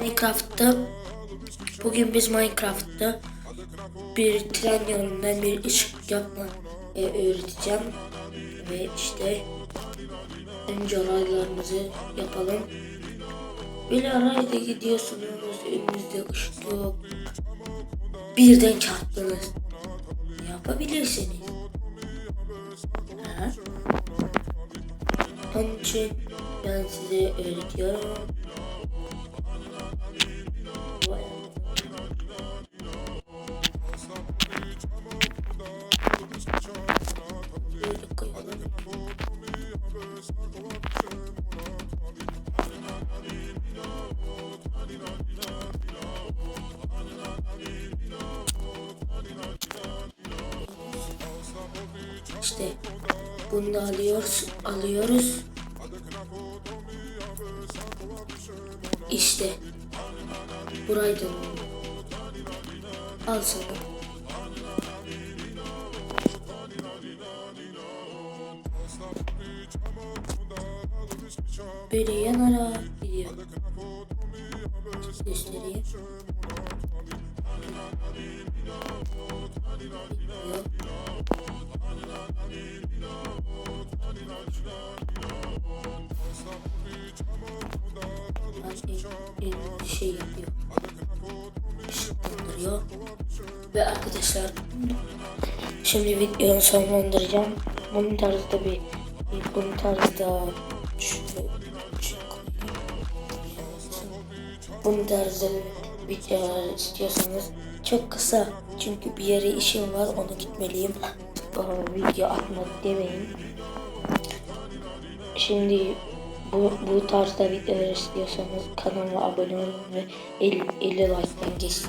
Minecraft'ta bugün biz Minecraft'ta bir tren yolundan bir ışık yapma e, öğreteceğim ve işte önce raylarımızı yapalım. Bir rayda gidiyorsunuz önünüzde ışık yok. Birden çarptınız. Yapabilirsiniz. Ha? Onun için ben size öğretiyorum. İşte bunu da alıyoruz, alıyoruz. İşte buraydı. Al sana. Böyle yanarak gidiyor. El, el şey yapıyor. Işıklandırıyor. Ve arkadaşlar şimdi videoyu sonlandıracağım. Bunun tarzda bir bunun tarzda bunun tarzda video istiyorsanız çok kısa. Çünkü bir yere işim var onu gitmeliyim. Aa, video atmak demeyin. Şimdi bu, bu tarzda videolar istiyorsanız kanalıma abone olun ve 50, 50 like'tan geç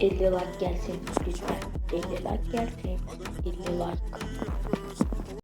50 like gelsin. Lütfen 50 like gelsin. 50 like